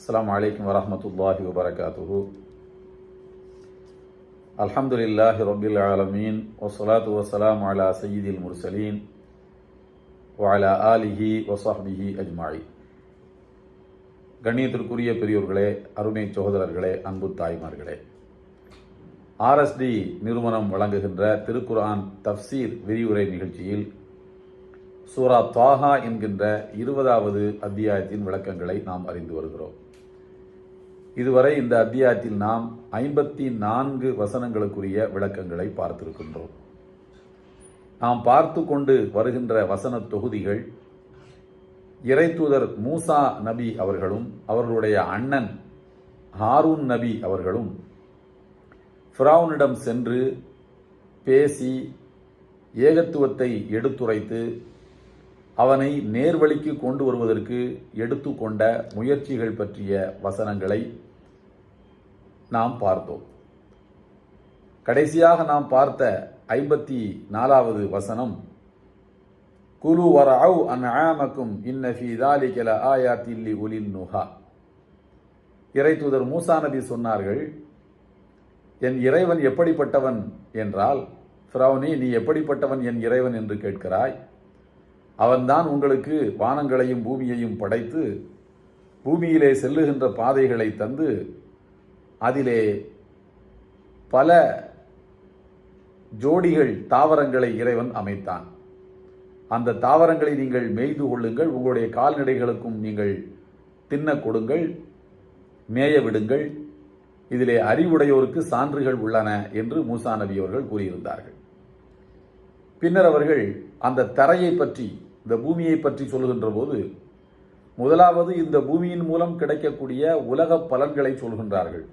السلام عليكم ورحمة الله وبركاته الحمد لله رب العالمين والصلاة والسلام على سيد المرسلين وعلى آله وصحبه أجمعين கண்ணியத்திற்குரிய பெரியோர்களே அருமை சகோதரர்களே அன்பு தாய்மார்களே ஆர்எஸ்டி நிறுவனம் வழங்குகின்ற திருக்குர்ஆன் தப்சீர் விரிவுரை நிகழ்ச்சியில் சூரா தாஹா என்கின்ற இருபதாவது அத்தியாயத்தின் விளக்கங்களை நாம் அறிந்து வருகிறோம் இதுவரை இந்த அத்தியாயத்தில் நாம் ஐம்பத்தி நான்கு வசனங்களுக்குரிய விளக்கங்களை பார்த்திருக்கின்றோம். நாம் பார்த்து கொண்டு வருகின்ற வசன தொகுதிகள் இறைத்தூதர் மூசா நபி அவர்களும் அவர்களுடைய அண்ணன் ஹாரூன் நபி அவர்களும் ஃபிரௌனிடம் சென்று பேசி ஏகத்துவத்தை எடுத்துரைத்து அவனை நேர்வழிக்கு கொண்டு வருவதற்கு எடுத்துக்கொண்ட முயற்சிகள் பற்றிய வசனங்களை நாம் பார்த்தோம். கடைசியாக நாம் பார்த்த ஐம்பத்தி நாலாவது வசனம் குலு வரவு அன் இன்னஃபி இன்ன ஆயா தில்லி லஆயாத்தில் நுஹா. இறை தூதர் மூசா நபி சொன்னார்கள் என் இறைவன் எப்படிப்பட்டவன் என்றால் ஃப்ரௌனி நீ எப்படிப்பட்டவன் என் இறைவன் என்று கேட்கிறாய்? அவன்தான் உங்களுக்கு வானங்களையும் பூமியையும் படைத்து பூமியிலே செல்லுகின்ற பாதைகளை தந்து அதிலே பல ஜோடிகள் தாவரங்களை இறைவன் அமைத்தான். அந்த தாவரங்களை நீங்கள் மேய்து கொள்ளுங்கள் உங்களுடைய கால்நடைகளுக்கும் நீங்கள் தின்ன கொடுங்கள் மேய விடுங்கள். இதிலே அறிவுடையோருக்கு சான்றுகள் உள்ளன என்று மூசா நபி அவர்கள் கூறியிருந்தார்கள். பின்னர் அவர்கள் அந்த தரையை பற்றி இந்த பூமியை பற்றி சொல்கின்ற போது முதலாவது இந்த பூமியின் மூலம் கிடைக்கக்கூடிய உலக பலன்களை சொல்கின்றார்கள்.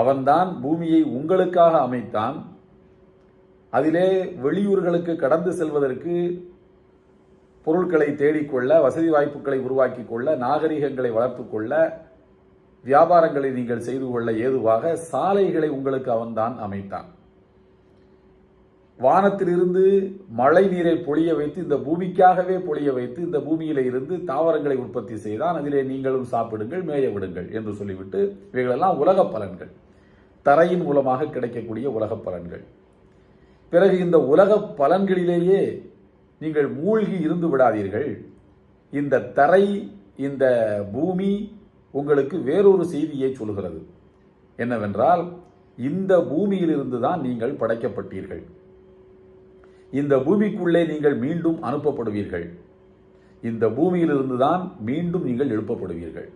அவன்தான் பூமியை உங்களுக்காக அமைத்தான். அதிலே வெளியூர்களுக்கு கடந்து செல்வதற்கு பொருட்களை தேடிக்கொள்ள வசதி வாய்ப்புகளை உருவாக்கி கொள்ள நாகரிகங்களை வளர்த்துக்கொள்ள வியாபாரங்களை நீங்கள் செய்து கொள்ள ஏதுவாக சாலைகளை உங்களுக்கு அவன்தான் அமைத்தான். வானத்திலிருந்து மழை நீரை பொழிய வைத்து இந்த பூமிக்காகவே பொழிய வைத்து இந்த பூமியில இருந்து தாவரங்களை உற்பத்தி செய்தான். அதிலே நீங்களும் சாப்பிடுங்கள் மேய விடுங்கள் என்று சொல்லிவிட்டு இவைகளெல்லாம் உலக பலன்கள். தரையின் மூலமாக கிடைக்கக்கூடிய உலக பலன்கள். பிறகு இந்த உலக பலன்களிலேயே நீங்கள் மூழ்கி இருந்து விடாதீர்கள். இந்த தரை இந்த பூமி உங்களுக்கு வேறொரு செய்தியை சொல்கிறது. என்னவென்றால் இந்த பூமியிலிருந்து தான் நீங்கள் படைக்கப்பட்டீர்கள். இந்த பூமிக்குள்ளே நீங்கள் மீண்டும் அனுப்பப்படுவீர்கள். இந்த பூமியிலிருந்து தான் மீண்டும் நீங்கள் எழுப்பப்படுவீர்கள்.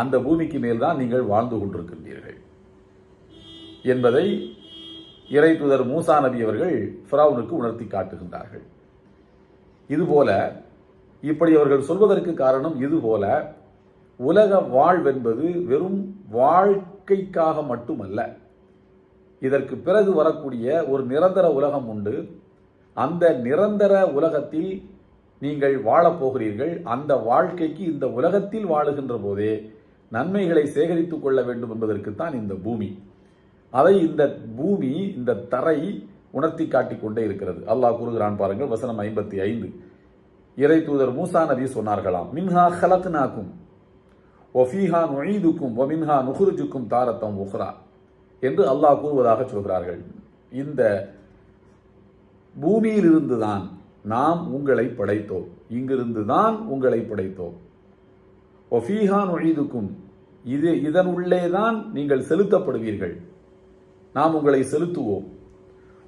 அந்த பூமிக்கு மேல்தான் நீங்கள் வாழ்ந்து கொண்டிருக்கின்றீர்கள். என்பதை இறை தூதர் மூசா நபி அவர்கள் ஃபிராவுனுக்கு உணர்த்தி காட்டுகின்றார்கள். இதுபோல இப்படி அவர்கள் சொல்வதற்கு காரணம் இதுபோல உலக வாழ்வென்பது வெறும் வாழ்க்கைக்காக மட்டுமல்ல இதற்கு பிறகு வரக்கூடிய ஒரு நிரந்தர உலகம் உண்டு. அந்த நிரந்தர உலகத்தில் நீங்கள் வாழப்போகிறீர்கள் அந்த வாழ்க்கைக்கு இந்த உலகத்தில் வாழுகின்ற போதே நன்மைகளை சேகரித்துக் கொள்ள வேண்டும் என்பதற்குத்தான் இந்த பூமி. அதை இந்த பூமி இந்த தரை உணர்த்தி காட்டி கொண்டே இருக்கிறது. அல்லாஹ் கூறுகிறான் பாருங்கள் வசனம் ஐம்பத்தி ஐந்து. இறை தூதர் மூசா நபி சொன்னார்களாம் மின்ஹா ஹலத்னாக்கும் ஒஃபீஹா நுழைதுக்கும் ஒமின்ஹா நுகுருஜுக்கும் தாரத்தம் உஹ்ரா என்று அல்லாஹ் கூறுவதாக சொல்கிறார்கள். இந்த பூமியிலிருந்து தான் நாம் உங்களை படைத்தோம். இங்கிருந்து தான் உங்களை படைத்தோம். ஒஃபீஹா நுழைதுக்கும் இது இதன் உள்ளே தான் நீங்கள் செலுத்தப்படுவீர்கள். நாம் உங்களை செலுத்துவோம்.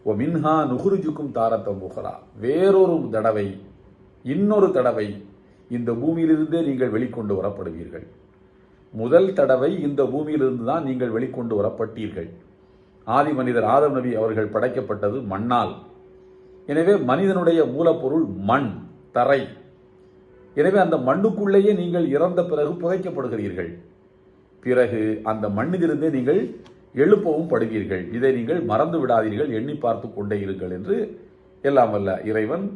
ஓ மின்ஹா நுகுருஜுக்கும் தாரத்த புகரா வேறொரு தடவை இன்னொரு தடவை இந்த பூமியிலிருந்தே நீங்கள் வெளிக்கொண்டு வரப்படுவீர்கள். முதல் தடவை இந்த பூமியிலிருந்து தான் நீங்கள் வெளிக்கொண்டு வரப்பட்டீர்கள். ஆதி மனிதர் ஆதம் நபி அவர்கள் படைக்கப்பட்டது மண்ணால். எனவே மனிதனுடைய மூலப்பொருள் மண் தரை. எனவே அந்த மண்ணுக்குள்ளேயே நீங்கள் இறந்த பிறகு புதைக்கப்படுகிறீர்கள். பிறகு அந்த மண்ணிலிருந்தே நீங்கள் எழுப்பவும் படுவீர்கள். இதை நீங்கள் மறந்து விடாதீர்கள். எண்ணி பார்த்து கொண்டே இருங்கள் என்று எல்லாம் வல்ல இறைவன்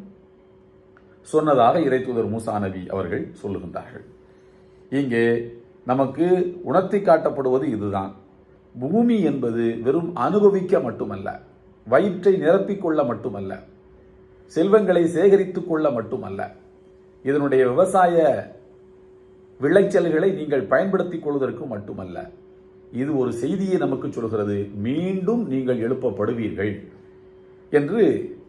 சொன்னதாக இறை தூதர் மூசா நபி அவர்கள் சொல்லுகின்றார்கள். இங்கே நமக்கு உணர்த்தி காட்டப்படுவது இதுதான். பூமி என்பது வெறும் அனுபவிக்க மட்டுமல்ல வயிற்றை நிரப்பிக்கொள்ள மட்டுமல்ல செல்வங்களை சேகரித்து கொள்ள மட்டுமல்ல. இதனுடைய விவசாய விளைச்சல்களை நீங்கள் பயன்படுத்திக் கொள்வதற்கு மட்டுமல்ல. இது ஒரு செய்தியை நமக்கு சொல்கிறது. மீண்டும் நீங்கள் எழுப்பப்படுவீர்கள் என்று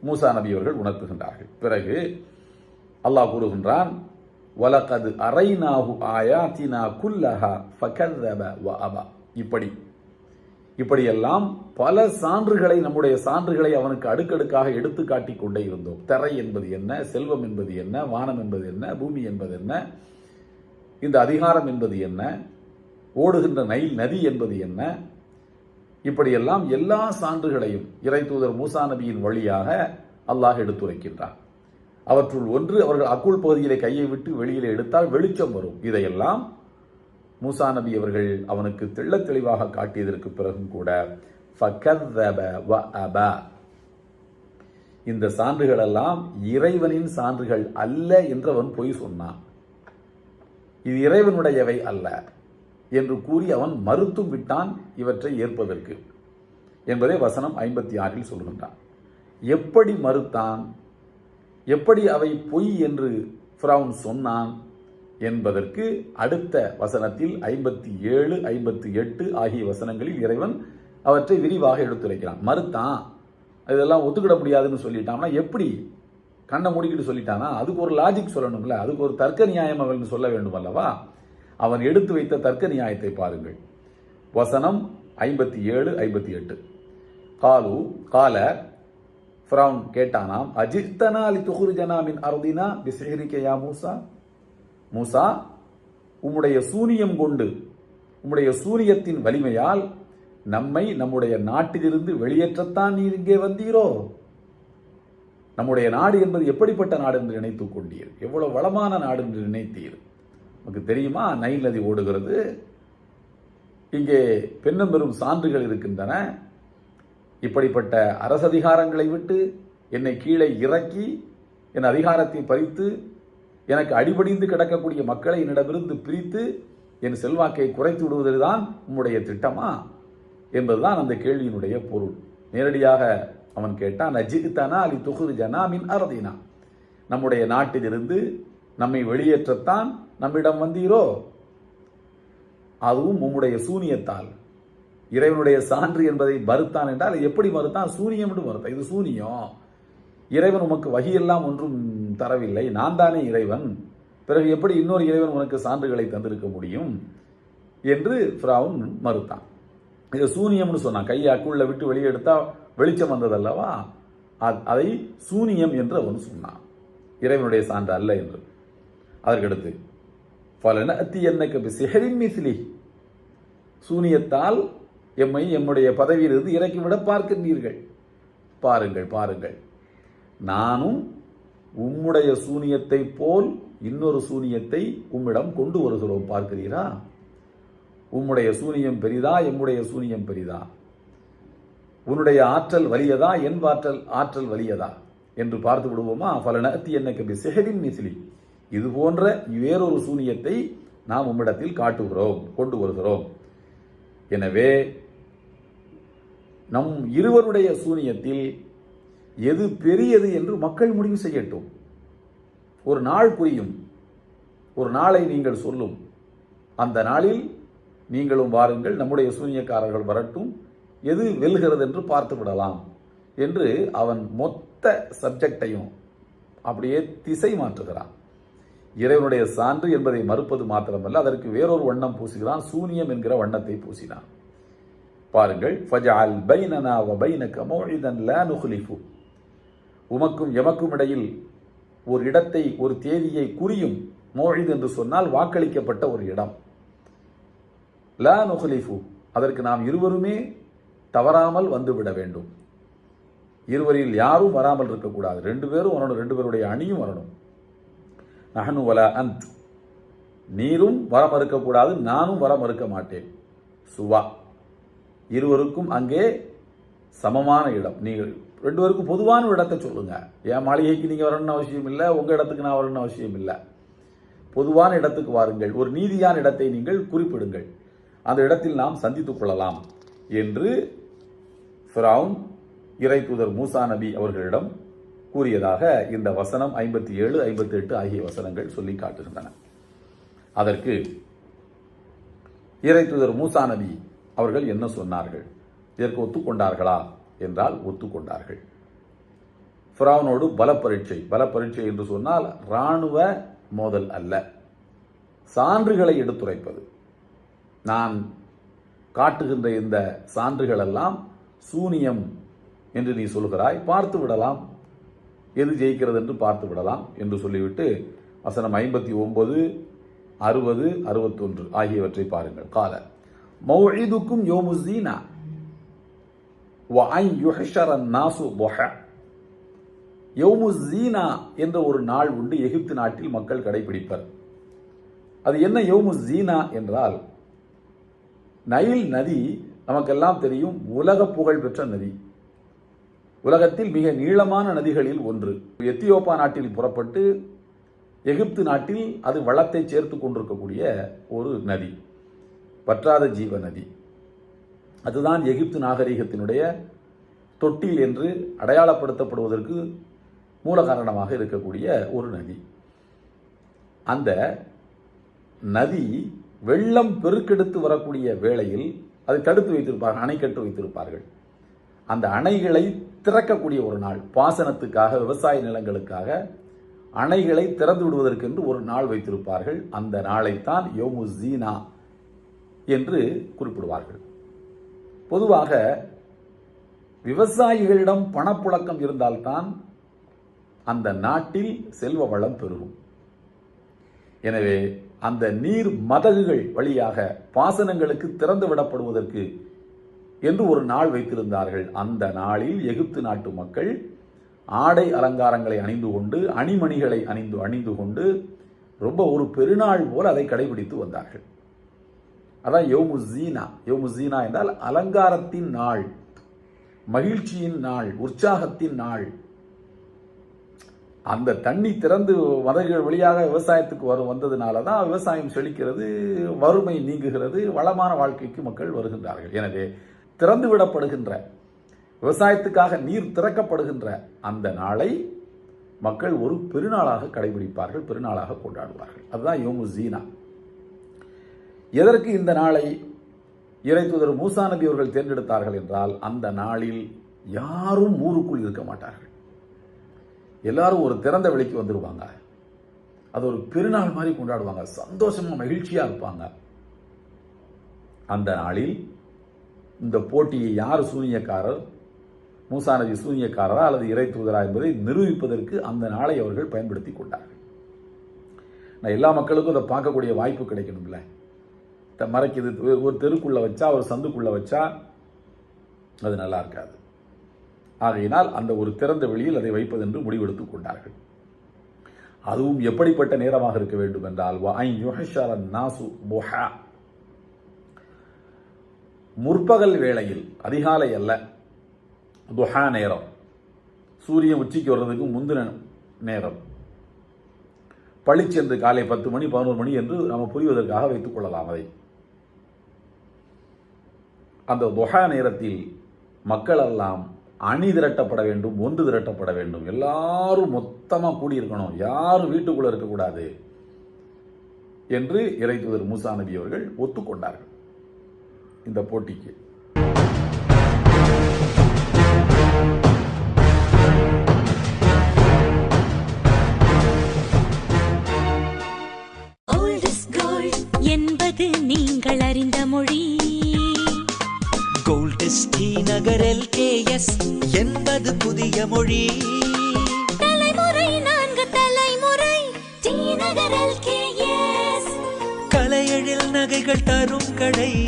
மூசா நபி அவர்கள் உணர்த்துகின்றார்கள். பிறகு அல்லாஹ் கூறுகின்றான் வலகது அரைநாஹு ஆயாத்தினா குல்லஹா ஃபகذب வஅபா இப்படி இப்படியெல்லாம் பல சான்றுகளை நம்முடைய சான்றுகளை அவனுக்கு அடுக்கடுக்காக எடுத்து காட்டி கொண்டே இருந்தோம். தரை என்பது என்ன செல்வம் என்பது என்ன வானம் என்பது என்ன பூமி என்பது என்ன இந்த அதிகாரம் என்பது என்ன ஓடுகின்ற நைல் நதி என்பது என்ன? இப்படியெல்லாம் எல்லா சான்றுகளையும் இறை தூதர் மூசா நபியின் வழியாக அல்லாஹ் எடுத்துரைக்கின்றான். அவற்றுள் ஒன்று அவர்கள் அக்குள் பகுதியிலே கையை விட்டு வெளியிலே எடுத்தால் வெளிச்சம் வரும். இதையெல்லாம் மூசா நபி அவர்கள் அவனுக்கு தெள்ளத் தெளிவாக காட்டியதற்கு பிறகும் கூட இந்த சான்றுகள் எல்லாம் இறைவனின் சான்றுகள் அல்ல என்றவன் பொய் சொன்னான். இது இறைவனுடையவை அல்ல. என்று கூறி அவன் மறுத்தும் விட்டான் இவற்றை ஏற்பதற்கு. என்பதை வசனம் ஐம்பத்தி ஆறில் சொல்கின்றான். எப்படி மறுத்தான்? எப்படி அவை பொய் என்று ஃப்ரவுன் சொன்னான்? என்பதற்கு அடுத்த வசனத்தில் ஐம்பத்தி ஏழு ஐம்பத்தி எட்டு ஆகிய வசனங்களில் இறைவன் அவற்றை விரிவாக எடுத்துரைக்கிறான். மறுத்தான். இதெல்லாம் ஒத்துக்கிட முடியாதுன்னு சொல்லிட்டான்னா எப்படி? கண்ணை மூடிக்கிட்டு சொல்லிட்டானா? அதுக்கு ஒரு லாஜிக் சொல்லணும்ல. அதுக்கு ஒரு தர்க்க நியாயம் அவள்னு சொல்ல வேண்டும் அல்லவா? அவன் எடுத்து வைத்த தர்க்க நியாயத்தை பாருங்கள். வசனம் ஐம்பத்தி ஏழு ஐம்பத்தி எட்டு. காலு கால ஃப்ரவுன் கேட்டானாம் அஜித்தனா அலி துகுருஜனா அருதினா பிசிஹிரிக்க மூசா? மூசா உம்முடைய சூனியம் கொண்டு உம்முடைய சூனியத்தின் வலிமையால் நம்மை நம்முடைய நாட்டிலிருந்து வெளியேற்றத்தான் நீர் இங்கே வந்தீரோ? நம்முடைய நாடு என்பது எப்படிப்பட்ட நாடு என்று நினைத்துக் கொண்டீர்? எவ்வளவு வளமான நாடு என்று நினைத்தீர்? நமக்கு தெரியுமா? நைல் நதி ஓடுகிறது. இங்கே பெண்ணும் பெரும் சான்றுகள் இருக்கின்றன. இப்படிப்பட்ட அரசதிகாரங்களை விட்டு என்னை கீழே இறக்கி என் அதிகாரத்தை பறித்து எனக்கு அடிபடிந்து கிடக்கக்கூடிய மக்களை என்னிடமிருந்து பிரித்து என் செல்வாக்கை குறைத்து விடுவதுதான் உம்முடைய திட்டமா? என்பதுதான் அந்த கேள்வியினுடைய பொருள். நேரடியாக அவன் கேட்டான் நஜிகுத்தானா அலி துகுரு ஜனா மின் அரதினா? நம்முடைய நாட்டிலிருந்து நம்மை வெளியேற்றத்தான் நம்மிடம் வந்தீரோ? அதுவும் உம்முடைய சூனியத்தால். இறைவனுடைய சான்று என்பதை மறுத்தான் என்றால் எப்படி மறுத்தான்? சூனியம் என்று மறுத்தான். இது சூனியம். இறைவன் உமக்கு வகையெல்லாம் ஒன்றும் தரவில்லை. நான் தானே இறைவன். பிறகு எப்படி இன்னொரு இறைவன் உனக்கு சான்றுகளை தந்திருக்க முடியும்? என்று ஃப்ராவுன் மறுத்தான். இது சூனியம்னு சொன்னான். கையை அக்குள்ள விட்டு வெளியே எடுத்தா வெளிச்சம் வந்ததல்லவா? அதை சூனியம் என்று அவன் சொன்னான். இறைவனுடைய சான்று அல்ல என்று. அதற்கடுத்து பலன அத்தி என்னக்கு சிஹரின் மிஸ்லி. சூனியத்தால் எம்மை எம்முடைய பதவியிலிருந்து இறக்கிவிட பார்க்கின்றீர்கள். பாருங்கள் பாருங்கள். நானும் உம்முடைய சூனியத்தை போல் இன்னொரு சூனியத்தை உம்மிடம் கொண்டு வருகிறோம் பார்க்கிறீரா? உம்முடைய சூனியம் பெரிதா எம்முடைய சூனியம் பெரிதா? உன்னுடைய ஆற்றல் வலியதா என் ஆற்றல் ஆற்றல் வலியதா? என்று பார்த்து விடுவோமா பலனத்தி என்னக்கு சிஹரின் மிசிலி இது போன்ற வேறொரு சூனியத்தை நாம் உம்மிடத்தில் காட்டுகிறோம் கொண்டு வருகிறோம். எனவே நம் இருவருடைய சூனியத்தில் எது பெரியது என்று மக்கள் முடிவு செய்யட்டும். ஒரு நாள் புரியும். ஒரு நாளை நீங்கள் சொல்லும். அந்த நாளில் நீங்களும் வாருங்கள் நம்முடைய சூனியக்காரர்கள் வரட்டும். எது வெல்கிறது என்று பார்த்து விடலாம் என்று அவன் மொத்த சப்ஜெக்டையும் அப்படியே திசை மாற்றுகிறான். இறைவனுடைய சான்று என்பதை மறுப்பது மாத்திரமல்ல அதற்கு வேறொரு வண்ணம் பூசுகிறான் சூனியம் என்கிற வண்ணத்தை பூசினான். பாருங்கள் ஃபஜஅல் பைனனா வ பைனக மௌஇதன் லா நுஹ்லிஃபு. உமக்கும் எமக்கும் இடையில் ஒரு இடத்தை ஒரு தேதியை குறியும் மோழித் என்று சொன்னால் வாக்களிக்கப்பட்ட ஒரு இடம். லா நுஹ்லிஃபு அதற்கு நாம் இருவருமே தவறாமல் வந்துவிட வேண்டும். இருவரில் யாரும் வராமல் இருக்கக்கூடாது. ரெண்டு பேரும் வரணும் ரெண்டு பேருடைய அணியும் வரணும். நகனு வலா அந்த். நீரும் வர மறுக்கக்கூடாது நானும் வர மறுக்க மாட்டேன். சுவா. இருவருக்கும் அங்கே சமமான இடம். நீங்கள் ரெண்டு பேருக்கும் பொதுவான ஒரு இடத்தை சொல்லுங்க. என் மாளிகைக்கு நீங்கள் வரணும்னு அவசியம் இல்லை உங்கள் இடத்துக்கு நான் வரணும்னு அவசியம் இல்லை. பொதுவான இடத்துக்கு வாருங்கள். ஒரு நீதியான இடத்தை நீங்கள் குறிப்பிடுங்கள். அந்த இடத்தில் நாம் சந்தித்துக் கொள்ளலாம் என்று ஃபிரவுன் இறை தூதர் மூசா நபி அவர்களிடம் கூறியதாக இந்த வசனம் ஐம்பத்தி ஏழு ஐம்பத்தி எட்டு ஆகிய வசனங்கள் சொல்லி காட்டுகின்றன. அதற்கு இறைத்துதர் மூசா நபி அவர்கள் என்ன சொன்னார்கள்? இதற்கு ஒத்துக்கொண்டார்களா? என்றால் ஒத்துக்கொண்டார்கள். ஃபிராவனோடு பல பரீட்சை பல பரீட்சை என்று சொன்னால் இராணுவ மோதல் அல்ல. சான்றுகளை எடுத்துரைப்பது. நான் காட்டுகின்ற இந்த சான்றுகள் எல்லாம் சூனியம் என்று நீ சொல்கிறாய் பார்த்து விடலாம். எது ஜெயிக்கிறது என்று பார்த்து விடலாம் என்று சொல்லிவிட்டு வசனம் ஐம்பத்தி ஒன்பது அறுபது அறுபத்தொன்று ஆகியவற்றை பாருங்கள். கால மௌஇதுக்கும் யோமுசீனா வாய் யுஹரன் நாசு பொஹ யோமுசீனா என்ற ஒரு நாள் உண்டு எகிப்து நாட்டில் மக்கள் கடைபிடிப்பர். அது என்ன யோமு ஜீனா என்றால் நைல் நதி நமக்கெல்லாம் தெரியும் உலக புகழ் பெற்ற நதி. உலகத்தில் மிக நீளமான நதிகளில் ஒன்று. எத்தியோப்பா நாட்டில் புறப்பட்டு எகிப்து நாட்டில் அது வளத்தை சேர்த்து கொண்டிருக்கக்கூடிய ஒரு நதி. பற்றாத ஜீவ நதி. அதுதான் எகிப்து நாகரிகத்தினுடைய தொட்டில் என்று அடையாளப்படுத்தப்படுவதற்கு மூல காரணமாக இருக்கக்கூடிய ஒரு நதி. அந்த நதி வெள்ளம் பெருக்கெடுத்து வரக்கூடிய வேளையில் அதை தடுத்து வைத்திருப்பார்கள் அணை கட்டு வைத்திருப்பார்கள். அந்த அணைகளை திறக்கக்கூடிய ஒரு நாள். பாசனத்துக்காக விவசாய நிலங்களுக்காக அணைகளை திறந்து விடுவதற்கென்று ஒரு நாள் வைத்திருப்பார்கள். அந்த நாளைத்தான் யோமு ஜீனா என்று குறிப்பிடுவார்கள். பொதுவாக விவசாயிகளிடம் பணப்புழக்கம் இருந்தால்தான் அந்த நாட்டில் செல்வ வளம் பெருகும். எனவே அந்த நீர் மதகுகள் வழியாக பாசனங்களுக்கு திறந்து விடப்படுவதற்கு என்று ஒரு நாள் வைத்திருந்தார்கள். அந்த நாளில் எகிப்து நாட்டு மக்கள் ஆடை அலங்காரங்களை அணிந்து கொண்டு அணிமணிகளை அணிந்து அணிந்து கொண்டு ரொம்ப ஒரு பெருநாள் போல் அதை கடைபிடித்து வந்தார்கள். அதான் யோமு ஜீனா. யோமு ஜீனா என்றால் அலங்காரத்தின் நாள் மகிழ்ச்சியின் நாள் உற்சாகத்தின் நாள். அந்த தண்ணி திறந்து மதகுகள் வழியாக விவசாயத்துக்கு வரும் வந்ததுனால தான் விவசாயம் செழிக்கிறது வறுமை நீங்குகிறது வளமான வாழ்க்கைக்கு மக்கள் வருகின்றார்கள். எனவே திறந்து விடப்படுகின்ற விவசாயத்துக்காக நீர் திறக்கப்படுகின்ற அந்த நாளை மக்கள் ஒரு பெருநாளாக கடைபிடிப்பார்கள் பெருநாளாக கொண்டாடுவார்கள். அதுதான் யோமு ஜீனா. எதற்கு இந்த நாளை இறை தூதர் மூசா நபி அவர்கள் தேர்ந்தெடுத்தார்கள் என்றால் அந்த நாளில் யாரும் ஊருக்குள் இருக்க மாட்டார்கள். எல்லாரும் ஒரு திறந்த வெளிக்கு வந்துடுவாங்க அது ஒரு பெருநாள் மாதிரி கொண்டாடுவாங்க. சந்தோஷமாக மகிழ்ச்சியாக இருப்பாங்க. அந்த நாளில் இந்த போட்டியை யார் சூனியக்காரர்? மூசா நபி சூனியக்காரரா அல்லது இறை தூதரா என்பதை நிரூபிப்பதற்கு அந்த நாளை அவர்கள் பயன்படுத்தி கொண்டார்கள். நான் எல்லா மக்களுக்கும் அதை பார்க்கக்கூடிய வாய்ப்பு கிடைக்கணும்ல. த- மறைக்குது ஒரு தெருக்குள்ளே வச்சா ஒரு சந்துக்குள்ளே வச்சா அது நல்லா இருக்காது. ஆகையினால் அந்த ஒரு திறந்த வெளியில் அதை வைப்பதென்று முடிவெடுத்துக் கொண்டார்கள். அதுவும் எப்படிப்பட்ட நேரமாக இருக்க வேண்டும் என்றால் நாசு புஹா. முற்பகல் வேளையில் அதிகாலை அல்ல துஹா நேரம். சூரியன் உச்சிக்கு வர்றதுக்கு முந்தின நேரம். பளிச்சென்று காலை பத்து மணி பதினோரு மணி என்று நம்ம புரிவதற்காக வைத்துக் கொள்ளலாம் அதை. அந்த துஹா நேரத்தில் மக்கள் எல்லாம் அணி திரட்டப்பட வேண்டும் ஒன்று திரட்டப்பட வேண்டும். எல்லாரும் மொத்தமாக கூடியிருக்கணும். யாரும் வீட்டுக்குள்ளே இருக்கக்கூடாது என்று இறைத்துவர் மூசா நபி அவர்கள் ஒத்துக்கொண்டார்கள். இந்த போட்டிக்கு. என்பது நீங்கள் அறிந்த மொழி. கோல்டஸ் டி நகர் எல்கேஎஸ் என்பது புதிய மொழி. தலைமுறை நான்கு தலைமுறை டி நகர் LKS. கலையெழில் நகைகள் தரும் கடை.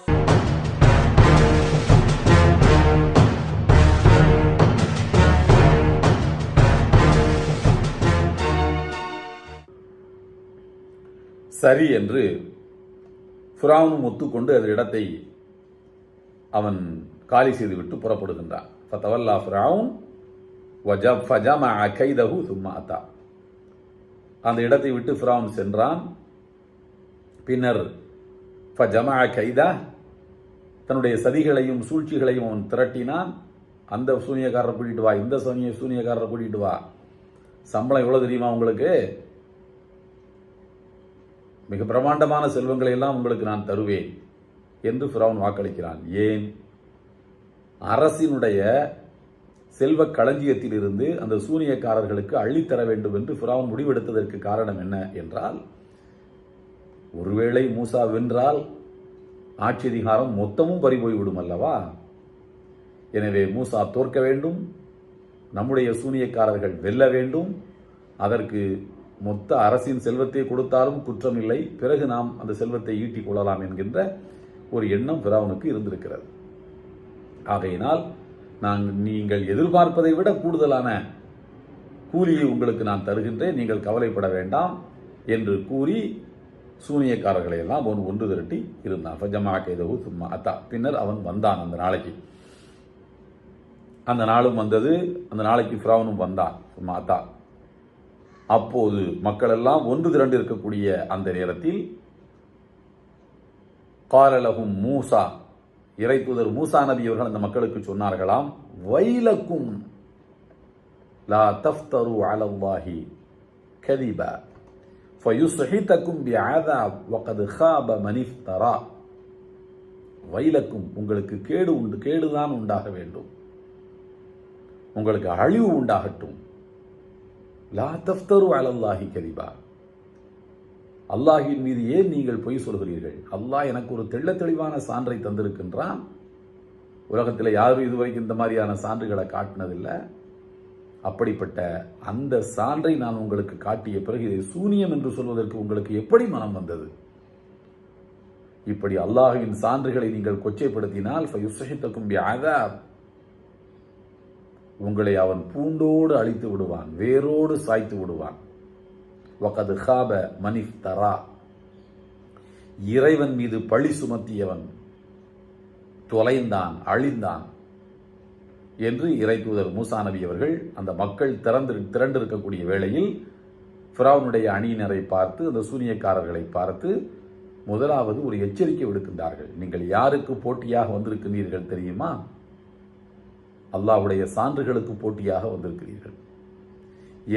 சரி என்று ஃபிரௌனும் ஒத்துக்கொண்டு அந்த இடத்தை அவன் காலி செய்துவிட்டு புறப்படுகின்றான். ஃபதவல்லா ஃபிரவுன் வஜப் ஃபஜமஅ கைதஹு அத்தா. அந்த இடத்தை விட்டு ஃபிராவுன் சென்றான். பின்னர் ஃபஜமா கைதா தன்னுடைய சதிகளையும் சூழ்ச்சிகளையும் அவன் திரட்டினான். அந்த சூனியக்காரரை கூட்டிட்டு வா இந்த சூனிய சூனியக்காரரை கூட்டிட்டு வா. சம்பளம் எவ்வளோ தெரியுமா உங்களுக்கு? மிக பிரமாண்டமான செல்வங்களை எல்லாம் உங்களுக்கு நான் தருவேன் என்று ஃபிரௌன் வாக்களிக்கிறான். ஏன்? அரசினுடைய செல்வ களஞ்சியத்திலிருந்து அந்த சூனியக்காரர்களுக்கு அள்ளித்தர வேண்டும் என்று ஃபிரௌன் முடிவெடுத்ததற்கு காரணம் என்ன என்றால் ஒருவேளை மூசா வென்றால் ஆட்சி அதிகாரம் மொத்தமும் பறிபோய்விடும் அல்லவா? எனவே மூசா தோற்க வேண்டும் நம்முடைய சூனியக்காரர்கள் வெல்ல வேண்டும் அதற்கு மொத்த அரசின் செல்வத்தை கொடுத்தாலும் குற்றமில்லை பிறகு நாம் அந்த செல்வத்தை ஈட்டிக் கொள்ளலாம் என்கின்ற ஒரு எண்ணம் பிராவனுக்கு இருந்திருக்கிறது. ஆகையினால் நான் நீங்கள் எதிர்பார்ப்பதை விட கூடுதலான கூலியை உங்களுக்கு நான் தருகின்றேன். நீங்கள் கவலைப்பட வேண்டாம் என்று கூறி சூனியக்காரர்களை எல்லாம் ஒன்று ஒன்று திரட்டி இருந்தான். ஃபஜமா கேதவு சும்மா அத்தா. பின்னர் அவன் வந்தான் அந்த நாளைக்கு. அந்த நாளும் வந்தது. அந்த நாளைக்கு ஃபிரௌனும் வந்தான். சும்மா அத்தா. அப்போது மக்கள் எல்லாம் ஒன்று திரண்டு இருக்கக்கூடிய அந்த நேரத்தில் காலலகும் மூசா இறை தூதர் மூசா நபி அவர்கள் அந்த மக்களுக்கு சொன்னார்களாம் வைலக்கும் லா தஃப்தரு அலல்லாஹி கதிபா فيسحتكم بعذاب وقد خاب من افترى வைலக்கும் உங்களுக்கு கேடு உண்டு கேடுதான் உண்டாக வேண்டும் உங்களுக்கு அழிவு உண்டாகட்டும் லா தஃப்தரு அலல்லாஹி கதிபா. அல்லாஹின் மீது ஏன் நீங்கள் பொய் சொல்கிறீர்கள்? அல்லாஹ் எனக்கு ஒரு தெள்ள தெளிவான சான்றை தந்திருக்கின்றான். உலகத்தில் யாரும் இதுவரைக்கும் இந்த மாதிரியான சான்றுகளை காட்டினதில்லை. அப்படிப்பட்ட அந்த சான்றை நான் உங்களுக்கு காட்டிய பிறகு இதை சூனியம் என்று சொல்வதற்கு உங்களுக்கு எப்படி மனம் வந்தது? இப்படி அல்லாஹுவின் சான்றுகளை நீங்கள் கொச்சைப்படுத்தினால் ஃபயுஸ்ஹித்தக்கும் பிஅதாப் உங்களை அவன் பூண்டோடு அழித்து விடுவான் வேரோடு சாய்த்து விடுவான். வகது ஹாப மனிஃப் தரா. இறைவன் மீது பழி சுமத்தியவன் தொலைந்தான் அழிந்தான் என்று இறை தூதர் மூசா நபி அவர்கள் அந்த மக்கள் திறந்து திரண்டிருக்கக்கூடிய வேளையில் ஃபிரௌனுடைய அணியினரை பார்த்து அந்த சூனியக்காரர்களை பார்த்து முதலாவது ஒரு எச்சரிக்கை விடுக்கின்றார்கள். நீங்கள் யாருக்கு போட்டியாக வந்திருக்கிறீர்கள் தெரியுமா? அல்லாவுடைய சான்றுகளுக்கு போட்டியாக வந்திருக்கிறீர்கள்.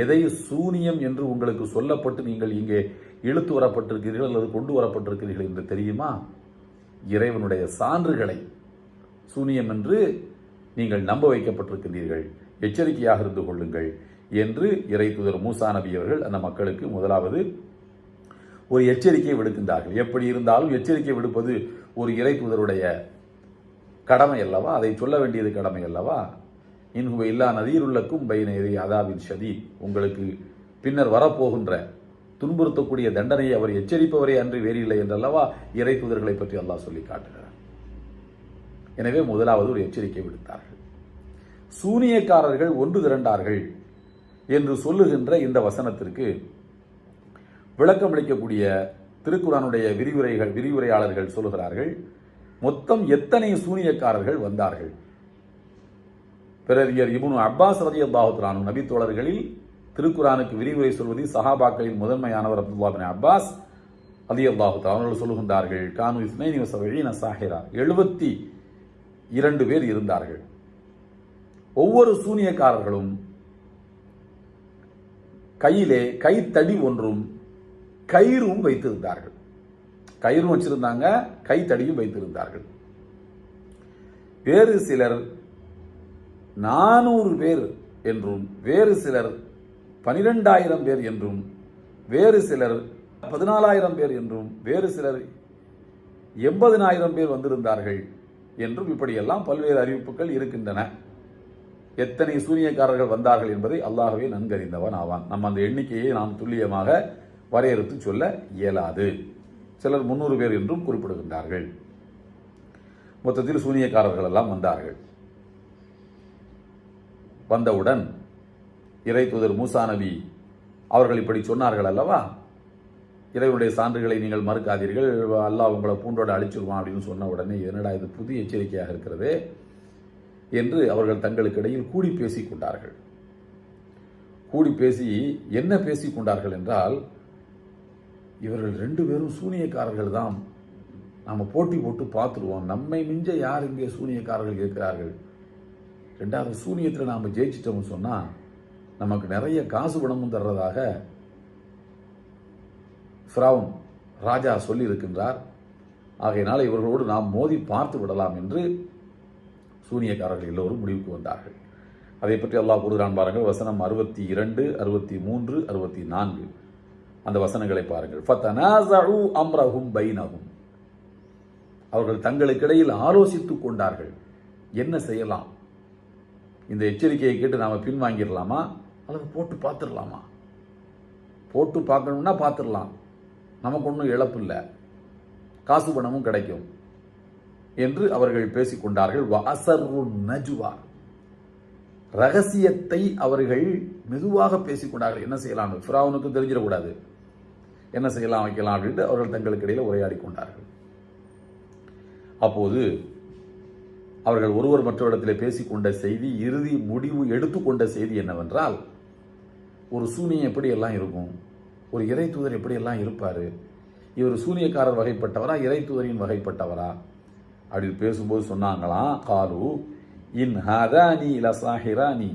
எதை சூனியம் என்று உங்களுக்கு சொல்லப்பட்டு நீங்கள் இங்கே இழுத்து வரப்பட்டிருக்கிறீர்கள் அல்லது கொண்டு வரப்பட்டிருக்கிறீர்கள் என்று தெரியுமா? இறைவனுடைய சான்றுகளை சூனியம் என்று நீங்கள் நம்ப வைக்கப்பட்டிருக்கிறீர்கள். எச்சரிக்கையாக இருந்து கொள்ளுங்கள் என்று இறை தூதர் மூசா நபி அவர்கள் அந்த மக்களுக்கு முதலாவது ஒரு எச்சரிக்கை விடுக்கின்றார்கள். எப்படி இருந்தாலும் எச்சரிக்கை விடுப்பது ஒரு இறை தூதருடைய கடமை அல்லவா? அதை சொல்ல வேண்டியது கடமை அல்லவா? இன்ஹுவ இல்லா நதீருள்ளக்கும் பைனேரி அதாவின் ஷதீ உங்களுக்கு பின்னர் வரப்போகின்ற துன்புறுத்தக்கூடிய தண்டனையை அவர் எச்சரிப்பவரே அன்று வேறில்லை என்றல்லவா? இறை தூதர்களை பற்றி அல்லாஹ் சொல்லி காட்டுகிறார். எனவே முதலாவது ஒரு எச்சரிக்கை விடுத்தார்கள். சூனியக்காரர்கள் ஒன்று திரண்டார்கள் என்று சொல்லுகின்ற இந்த வசனத்திற்கு விளக்கமளிக்கக்கூடிய திருக்குறானுடைய விரிவுரைகள் விரிவுரையாளர்கள் சொல்லுகிறார்கள். மொத்தம் எத்தனை சூனியக்காரர்கள் வந்தார்கள்? பிறவியர் இபுனு அப்பாஸ் ரதி அல்லாஹுரானு நபித்தோழர்களில் திருக்குரானுக்கு விரிவுரை சொல்வதில் சஹாபாக்களின் முதன்மையானவர் அப்துல்லா பின் அப்பாஸ் அலி அல்லாஹு அவர்கள் சொல்லுகின்றார்கள். கானு இஸ்மைனி வசவழின சாஹிரா. எழுபத்தி இரண்டு பேர் இருந்தார்கள். ஒவ்வொரு சூனியக்காரர்களும் கையிலே கைத்தடி ஒன்றும் கயிறும் வைத்திருந்தார்கள். கயிறும் வச்சிருந்தாங்க கைத்தடியும் வைத்திருந்தார்கள். வேறு சிலர் நானூறு பேர் என்றும் வேறு சிலர் பனிரெண்டாயிரம் பேர் என்றும் வேறு சிலர் பதினாலாயிரம் பேர் என்றும் வேறு சிலர் எண்பதினாயிரம் பேர் வந்திருந்தார்கள் என்றும் இப்படியெல்லாம் பல்வேறு அறிவிப்புகள் இருக்கின்றன. எத்தனை சூனியக்காரர்கள் வந்தார்கள் என்பதை அல்லாகவே நன்கறிந்தவன் ஆவான். நம்ம அந்த எண்ணிக்கையை நாம் துல்லியமாக வரையறுத்து சொல்ல இயலாது. சிலர் முன்னூறு பேர் என்றும் குறிப்பிடுகின்றார்கள். மொத்தத்தில் சூனியக்காரர்கள் எல்லாம் வந்தார்கள். வந்தவுடன் இறை தூதர் மூசா நபி அவர்கள் இப்படி சொன்னார்கள் அல்லவா? இறைவனுடைய சான்றுகளை நீங்கள் மறுக்காதீர்கள் அல்லாஹ் உங்களை பூண்டோட அழிச்சிருவான் அப்படின்னு சொன்ன உடனே என்னடா இது புது எச்சரிக்கையாக இருக்கிறது? என்று அவர்கள் தங்களுக்கு இடையில் கூடி பேசிக் கொண்டார்கள். கூடி பேசி என்ன பேசி கொண்டார்கள் என்றால் இவர்கள் ரெண்டு பேரும் சூனியக்காரர்கள் தான் நாம் போட்டி போட்டு பார்த்துருவோம். நம்மை மிஞ்ச யார் இங்கே சூனியக்காரர்கள் இருக்கிறார்கள்? ரெண்டாவது சூனியத்தில் நாம் ஜெயிச்சிட்டோம்னு சொன்னால் நமக்கு நிறைய காசு பணமும் தர்றதாக ஃப்ரவுன் ராஜா சொல்லியிருக்கின்றார். ஆகையினால் இவர்களோடு நாம் மோதி பார்த்து விடலாம் என்று சூனியக்காரர்கள் எல்லோரும் முடிவுக்கு வந்தார்கள். அதை பற்றி அல்லாஹ் கூறுகிறான் பாருங்கள். வசனம் அறுபத்தி இரண்டு அறுபத்தி மூன்று அறுபத்தி நான்கு. அந்த வசனங்களை பாருங்கள். ஃபத்தனாஸஉ அம்ரஹும் பைனகும் அவர்கள் தங்களுக்கிடையில் ஆலோசித்துக் கொண்டார்கள். என்ன செய்யலாம்? இந்த எச்சரிக்கையை கேட்டு நாம் பின்வாங்கிடலாமா? அல்லது போட்டு பார்த்துடலாமா? போட்டு பார்க்கணும்னா பார்த்துடலாம். நமக்கு ஒன்றும் இழப்பு இல்லை காசு பணமும் கிடைக்கும் என்று அவர்கள் பேசிக்கொண்டார்கள் வாசரு நஜுவா. ரகசியத்தை அவர்கள் மெதுவாக பேசிக்கொண்டார்கள் என்ன செய்யலாம்? ஃபிராவுனுக்கு தெரிஞ்சிடக்கூடாது. என்ன செய்யலாம் வைக்கலாம் அப்படின்ட்டு அவர்கள் தங்களுக்கு இடையில் உரையாடி கொண்டார்கள் அப்போது அவர்கள் ஒருவர் மற்றவரிடத்தில் பேசிக்கொண்ட செய்தி இறுதி முடிவு எடுத்துக்கொண்ட செய்தி என்னவென்றால் ஒரு சூனியம் எப்படியெல்லாம் இருக்கும்? ஒரு இறை தூதர் எப்படியெல்லாம் இருப்பார்? இவர் சூனியக்காரர் வகைப்பட்டவரா இறை தூதரின் வகைப்பட்டவரா? அப்படி பேசும்போது சொன்னாங்களாம் காலு இன் ஹதானி லசாஹிரானி.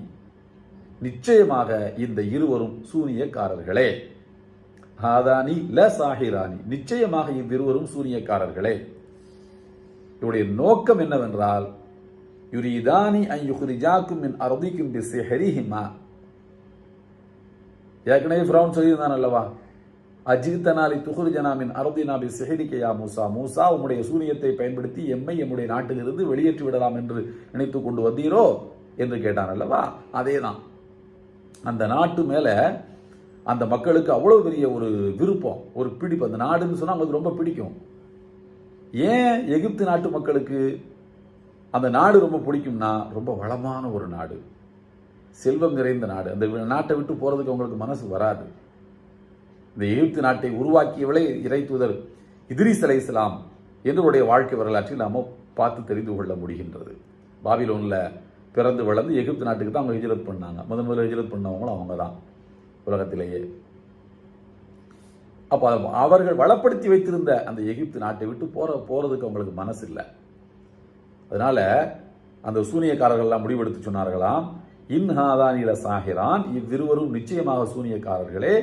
நிச்சயமாக இந்த இருவரும் சூனியக்காரர்களே. ஹாதானி ல சாஹிரானி. நிச்சயமாக இவ்விருவரும் சூரியக்காரர்களே இவருடைய நோக்கம் என்னவென்றால் யுரிதானி அன் யுஹ்ரிஜாக்கும் மின் அர்திக்கும் பிசிஹரிஹிமா ஏற்கனவே ஃப்ரௌன் சொல்லியிருந்தான் அல்லவா? அஜித்தனாலி துஹுர்ஜனா அருதினாபி அர்தினா பிசிஹரிக்கையா மூசா. மூசா உம்முடைய சூரியத்தை பயன்படுத்தி எம்மை எம்முடைய நாட்டிலிருந்து வெளியேற்றி விடலாம் என்று நினைத்து கொண்டு வந்தீரோ? என்று கேட்டான் அல்லவா? அதேதான். அந்த நாட்டு மேல அந்த மக்களுக்கு அவ்வளோ பெரிய ஒரு விருப்பம் ஒரு பிடிப்பு. அந்த நாடுன்னு சொன்னால் அவங்களுக்கு ரொம்ப பிடிக்கும். ஏன் எகிப்து நாட்டு மக்களுக்கு அந்த நாடு ரொம்ப பிடிக்கும்னா ரொம்ப வளமான ஒரு நாடு. செல்வம் நிறைந்த நாடு. அந்த நாட்டை விட்டு போகிறதுக்கு அவங்களுக்கு மனசு வராது. இந்த எகிப்து நாட்டை உருவாக்கியவளே இறை தூதர் இதிரிஸ் அலை இஸ்லாம். என்னுடைய வாழ்க்கை வரலாற்றில் நாம் பார்த்து தெரிந்து கொள்ள முடிகின்றது. பாபிலோனில் பிறந்து வளர்ந்து எகிப்து நாட்டுக்கு தான் அவங்க ஹிஜரத் பண்ணாங்க. முதன் முதல்ல ஹிஜரத் பண்ணவங்களும் அவங்க தான் உலகத்திலேயே. அப்போ அவர்கள் வளப்படுத்தி வைத்திருந்த அந்த எகிப்து நாட்டை விட்டு போற போறதுக்கு அவங்களுக்கு மனசு இல்லை அதனால அந்த சூனியக்காரர்கள்லாம் முடிவெடுத்து சொன்னார்களாம் இன்ஹாதானில சாஹிரான். இவ்விருவரும் நிச்சயமாக சூனியக்காரர்களே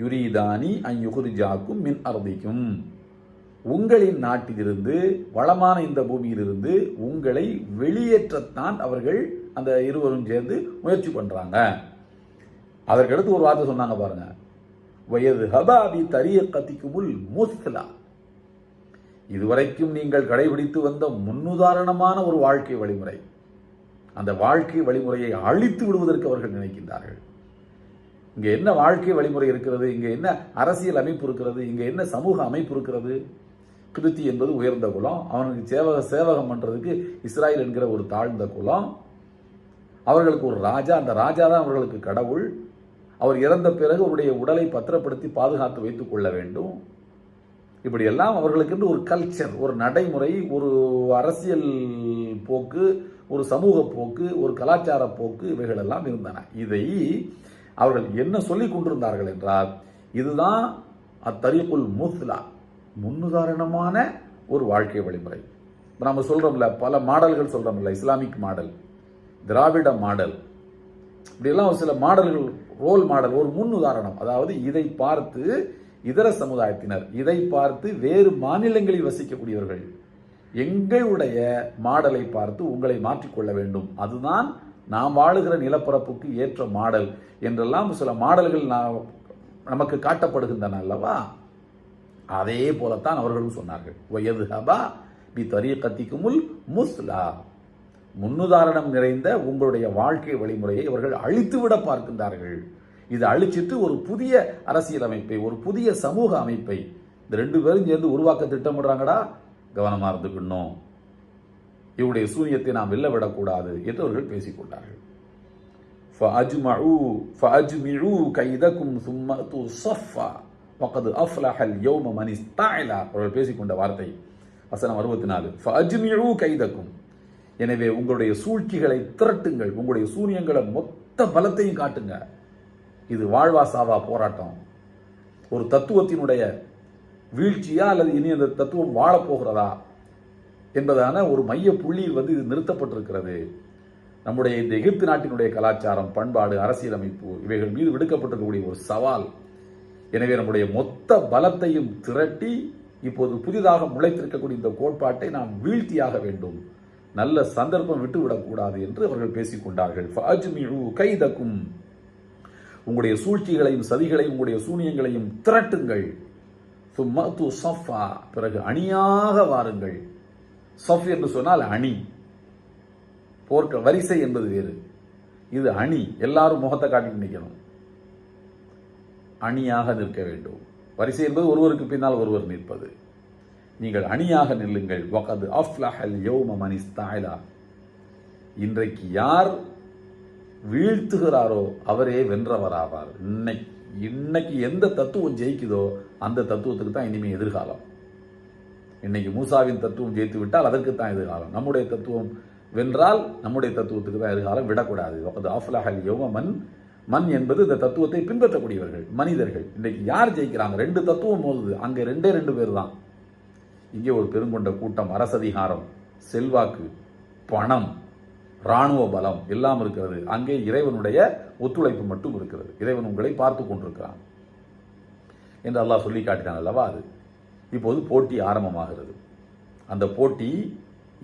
யுரீதானி அயுகுரிஜாக்கும் மின் அர்திக்கும். உங்களின் நாட்டிலிருந்து வளமான இந்த பூமியிலிருந்து உங்களை வெளியேற்றத்தான் அவர்கள் அந்த இருவரும் சேர்ந்து முயற்சி பண்ணுறாங்க அதற்கடுத்து ஒரு வார்த்தை சொன்னாங்க பாருங்க. வயது ஹபாபி தரியக்கத்திக்குமுல் முஸ்லா. இதுவரைக்கும் நீங்கள் கடைபிடித்து வந்த முன்னுதாரணமான ஒரு வாழ்க்கை வழிமுறை. அந்த வாழ்க்கை வழிமுறையை அழித்து விடுவதற்கு அவர்கள் நினைக்கின்றார்கள். இங்கே என்ன வாழ்க்கை வழிமுறை இருக்கிறது? இங்கே என்ன அரசியல் அமைப்பு இருக்கிறது? இங்கே என்ன சமூக அமைப்பு இருக்கிறது? கிருத்தி என்பது உயர்ந்த குலம். அவனுக்கு சேவக சேவகம் பண்ணுறதுக்கு இஸ்ராயல் என்கிற ஒரு தாழ்ந்த குலம். அவர்களுக்கு ஒரு ராஜா. அந்த ராஜா தான் அவர்களுக்கு கடவுள். அவர் இறந்த பிறகு அவருடைய உடலை பத்திரப்படுத்தி பாதுகாத்து வைத்துக் கொள்ள வேண்டும். இப்படியெல்லாம் அவர்களுக்கென்று ஒரு கல்ச்சர் ஒரு நடைமுறை ஒரு அரசியல் போக்கு ஒரு சமூக போக்கு ஒரு கலாச்சார போக்கு இவைகளெல்லாம் இருந்தன. இதை அவர்கள் என்ன சொல்லி கொண்டிருந்தார்கள் என்றால் இதுதான் அத்தரிக்குல் முஸ்லா முன்னுதாரணமான ஒரு வாழ்க்கை வழிமுறை. இப்போ நம்ம சொல்கிறோம்ல பல மாடல்கள் சொல்கிறோம்ல இஸ்லாமிக் மாடல் திராவிட மாடல். இப்படியெல்லாம் ஒரு சில மாடல்கள் ரோல் மாடல் ஒரு முன் உதாரணம். அதாவது இதை பார்த்து இதர சமுதாயத்தினர் இதை பார்த்து வேறு மாநிலங்களில் வசிக்கக்கூடியவர்கள் எங்களுடைய மாடலை பார்த்து உங்களை மாற்றிக்கொள்ள வேண்டும். அதுதான் நாம் வாழுகிற நிலப்பரப்புக்கு ஏற்ற மாடல் என்றெல்லாம் சில மாடல்கள் நா- நமக்கு காட்டப்படுகின்றன அல்லவா? அதே போலத்தான் அவர்களும் சொன்னார்கள். வயது ஹபா பி தரீக்கத்திக்குமுல் முஸ்லா. முன்னுதாரணம் நிறைந்த உங்களுடைய வாழ்க்கை வழிமுறையை அவர்கள் அழித்துவிட பார்க்கின்றார்கள் இது அழிச்சிட்டு ஒரு புதிய அரசியல் அமைப்பை ஒரு புதிய சமூக அமைப்பை இந்த ரெண்டு பேரும் சேர்ந்து உருவாக்க திட்டமிடுறாங்கடா கவனமா இருந்துக்கணும் இவருடைய சூரியத்தை நாம் வெல்ல விடக்கூடாது என்று அவர்கள் பேசிக்கொண்டார்கள் فأجمعوا فأجمعوا كيدكم ثم أتوا صفا وقد أفلح اليوم من استعلى அவர்கள் பேசிக்கொண்ட வார்த்தை வசனம் அறுபத்தி நாலு فأجمعوا كيدكم எனவே உங்களுடைய சூழ்ச்சிகளை திரட்டுங்கள். உங்களுடைய சூனியங்களை மொத்த பலத்தையும் காட்டுங்க. இது வாழ்வா சாவா போராட்டம். ஒரு தத்துவத்தினுடைய வீழ்ச்சியா அல்லது இனி அந்த தத்துவம் வாழப் போகிறதா என்பதான ஒரு மைய புள்ளியில் வந்து இது நிறுத்தப்பட்டிருக்கிறது. நம்முடைய இந்த எகிப்து நாட்டினுடைய கலாச்சாரம் பண்பாடு அரசியலமைப்பு இவைகள் மீது விடுக்கப்பட்டிருக்கக்கூடிய ஒரு சவால். எனவே நம்முடைய மொத்த பலத்தையும் திரட்டி இப்போது புதிதாக முளைத்திருக்கக்கூடிய இந்த கோட்பாட்டை நாம் வீழ்த்தியாக வேண்டும். நல்ல சந்தர்ப்பம் விட்டுவிடக்கூடாது என்று அவர்கள் பேசிக் கொண்டார்கள் கைதக்கும். உங்களுடைய சூழ்ச்சிகளையும் சதிகளையும் உங்களுடைய சூனியங்களையும் திரட்டுங்கள். சஃபா. பிறகு அணியாக வாருங்கள். சஃப் என்று சொன்னால் அணி. போர்க்க வரிசை என்பது வேறு. இது அணி. எல்லாரும் முகத்தை காட்டி நிற்கணும் அணியாக நிற்க வேண்டும். வரிசை என்பது ஒருவருக்கு பின்னால் ஒருவர் நிற்பது. நீங்கள் அணியாக நில்லுங்கள். வகது அஃப்லஹல் யோம மனிஸ்தாயிலா இன்றைக்கு யார் வீழ்த்துகிறாரோ அவரே வென்றவராவார். இன்னைக்கு இன்னைக்கு எந்த தத்துவம் ஜெயிக்குதோ அந்த தத்துவத்துக்கு தான் இனிமேல் எதிர்காலம். இன்னைக்கு மூசாவின் தத்துவம் ஜெயித்து விட்டால் அதற்கு தான் எதிர்காலம். நம்முடைய தத்துவம் வென்றால் நம்முடைய தத்துவத்துக்கு தான் எதிர்காலம் விடக்கூடாது. வகது அஃப்லஹல் யோம மன் மண் என்பது இந்த தத்துவத்தை பின்பற்றக்கூடியவர்கள் மனிதர்கள். இன்னைக்கு யார் ஜெயிக்கிறாங்க? ரெண்டு தத்துவம் மோதுது. அங்கே ரெண்டே ரெண்டு பேர் தான். இங்கே ஒரு பெருங்கொண்ட கூட்டம் அரசதிகாரம் செல்வாக்கு பணம் ராணுவ பலம் எல்லாம் இருக்கிறது. அங்கே இறைவனுடைய ஒத்துழைப்பு மட்டும் இருக்கிறது. இறைவன் உங்களை பார்த்து கொண்டிருக்கிறான் என்று அல்லாஹ் சொல்லி காட்டினான் அல்லவா அது? இப்போது போட்டி ஆரம்பமாகிறது. அந்த போட்டி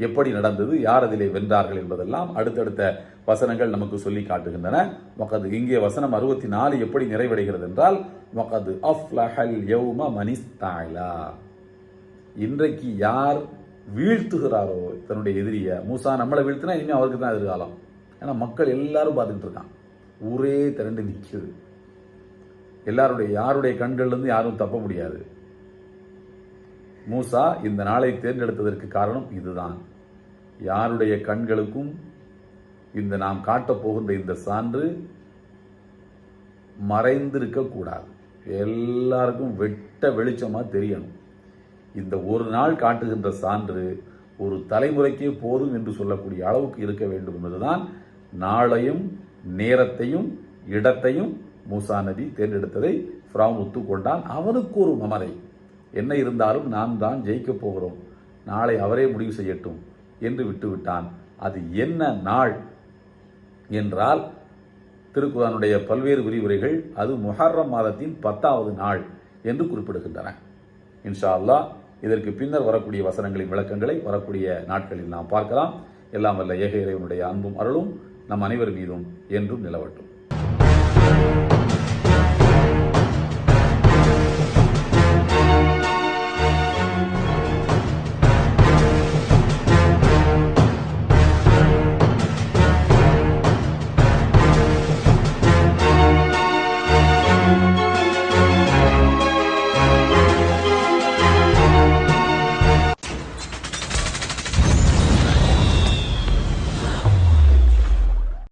எப்படி நடந்தது யார் அதிலே வென்றார்கள் என்பதெல்லாம் அடுத்தடுத்த வசனங்கள் நமக்கு சொல்லி காட்டுகின்றன. மொக்கது இங்கே வசனம் அறுபத்தி நாலு எப்படி நிறைவடைகிறது என்றால் மொக்கது அஃப்லஹல் யௌம மனிஸ்தாயிலா இன்றைக்கு யார் வீழ்த்துகிறாரோ தன்னுடைய எதிரியை மூசா நம்மளை வீழ்த்தினா இனிமே அவருக்கு தான் எதிர்காலம். ஏன்னா மக்கள் எல்லாரும் பார்த்துட்டு இருக்கான் ஊரே திரண்டு நிற்குது எல்லாருடைய யாருடைய கண்கள்லேருந்து யாரும் தப்ப முடியாது. மூசா இந்த நாளை தேர்ந்தெடுத்ததற்கு காரணம் இதுதான். யாருடைய கண்களுக்கும் இந்த நாம் காட்டப் போகின்ற இந்த சான்று மறைந்திருக்கக்கூடாது. எல்லாருக்கும் வெட்ட வெளிச்சமாக தெரியணும். இந்த ஒரு நாள் காட்டுகின்ற சான்று ஒரு தலைமுறைக்கே போதும் என்று சொல்லக்கூடிய அளவுக்கு இருக்க வேண்டும் என்பதுதான் நாளையும் நேரத்தையும் இடத்தையும் மூசா நபி தேர்ந்தெடுத்ததை ஃப்ராம் ஒத்துக்கொண்டான். அவனுக்கு ஒரு மமதை. என்ன இருந்தாலும் நாம் தான் ஜெயிக்கப் போகிறோம். நாளை அவரே முடிவு செய்யட்டும் என்று விட்டுவிட்டான். அது என்ன நாள் என்றால் திருக்குறானுடைய பல்வேறு விரிவுரைகள் அது முஹர்ரம் மாதத்தின் பத்தாவது நாள் என்று குறிப்பிடுகின்றன. இன்ஷா அல்லாஹ் இதற்கு பின்னர் வரக்கூடிய வசனங்களின் விளக்கங்களை வரக்கூடிய நாட்களில் நாம் பார்க்கலாம். எல்லாம் வல்ல ஏக இறைவனுடைய அன்பும் அருளும் நம் அனைவர் மீதும் என்றும் நிலவட்டும்.